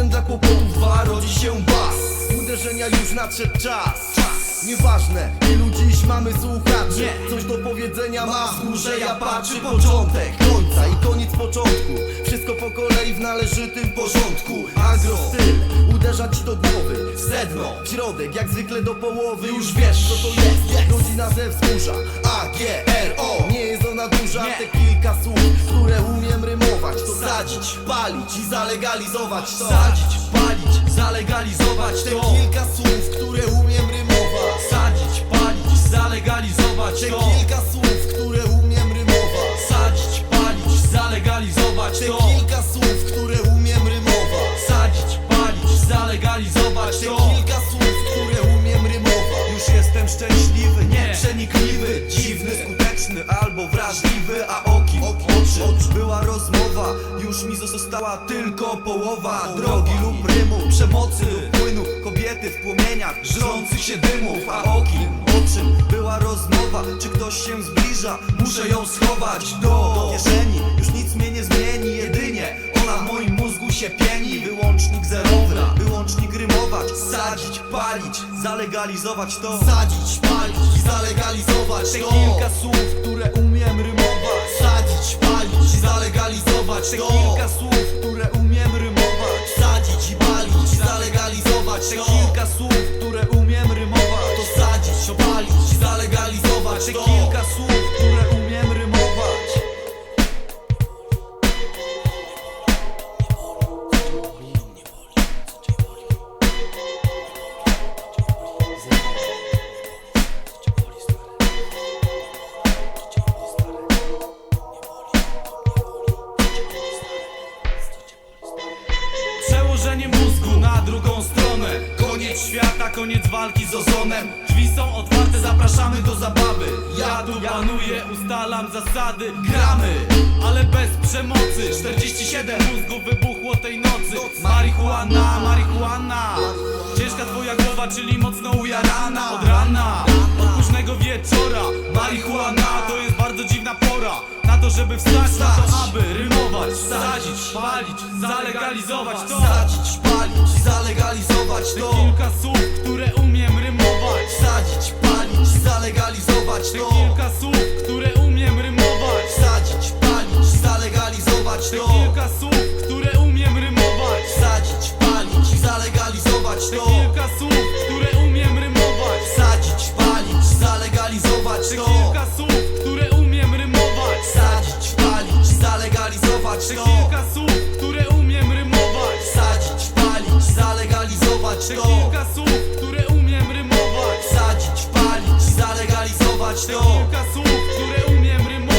Jeden dla kłopotów, dwa rodzi się bas. Uderzenia już nadszedł czas. Nieważne, ilu dziś mamy słuchaczy Coś do powiedzenia ma wzgórze, ja patrzy Początek. końca i koniec początku. Wszystko po kolei w należytym porządku. Agro styl, uderza ci do głowy. Sedno, w środek, jak zwykle do połowy. Już wiesz co to jest, rodzina ze wzgórza A-G-R-O, sadzić, palić i zalegalizować to. Sadzić, palić, zalegalizować Te to. kilka słów, które umiem rymować. Sadzić, palić, zalegalizować Te to. kilka słów, które umiem rymować. Sadzić, palić, zalegalizować Te to. kilka słów, które umiem rymować. Sadzić, palić, zalegalizować Te to została tylko połowa Drogi lub rymu, przemocy lub płynu Kobiety w płomieniach, żrących się dymów A o kim? O czym? Była rozmowa, czy ktoś się zbliża? Muszę ją schować do kieszeni Już nic mnie nie zmieni, jedynie ona w moim mózgu się pieni Wyłącznik zerowy, wyłącznik rymować Sadzić, palić, zalegalizować to Sadzić, palić i zalegalizować to Te to kilka słów, które umiem rymować. Sadzić i palić zalegalizować Te to. kilka słów, które umiem rymować. To sadzić, palić i zalegalizować to Przełożenie mózgu na drugą stronę. Koniec świata, koniec walki z ozonem. Drzwi są otwarte, zapraszamy do zabawy. Ja tu panuję, ustalam zasady Gramy, ale bez przemocy 47 mózgu wybuchło tej nocy. Marihuana, marihuana. Ciężka twoja głowa, czyli mocno ujarana. Od rana, od późnego wieczora. Marihuana to jest bardzo dziwna pora. Na to, żeby wstać, na to, aby Sadzić, palić, zalegalizować to. Sadzić, palić i zalegalizować to. Kilka słów, które umiem rymować. Sadzić, palić zalegalizować Te to Boga słów, które umiem rymować. Sadzić, palić, zalegalizować to. Kilka słów, które umiem rymować.